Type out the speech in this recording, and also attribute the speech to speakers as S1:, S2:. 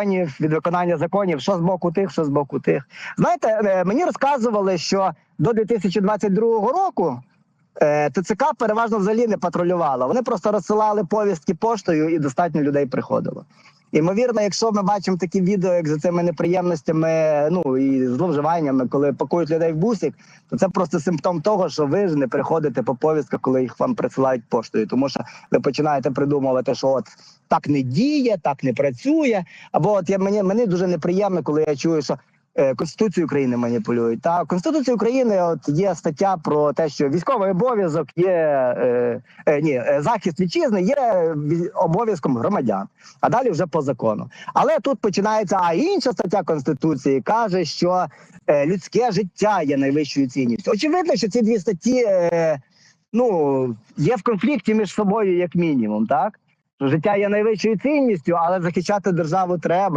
S1: від виконання законів, що з боку тих, що з боку тих. Знаєте, е, мені розказували, що до 2022 року. Е, ТЦК переважно взагалі не патрулювала. Вони просто розсилали повістки поштою і достатньо людей приходило. Імовірно, якщо ми бачимо такі відео, як за цими неприємностями, ну і зловживаннями, коли пакують людей в бусик, то це просто симптом того, що ви ж не приходите по повістках, коли їх вам присилають поштою. Тому що ви починаєте придумувати, що от так не діє, так не працює. Або от я мені мені дуже неприємно, коли я чую, що Конституцію України маніпулюють. Та Конституція України от є стаття про те, що військовий обов'язок є е, е, ні, е, захист вітчизни є обов'язком громадян, а далі вже по закону. Але тут починається а інша стаття конституції каже, що е, людське життя є найвищою цінністю. Очевидно, що ці дві статті е, ну є в конфлікті між собою, як мінімум, так. Життя є найвищою цінністю, але захищати державу треба.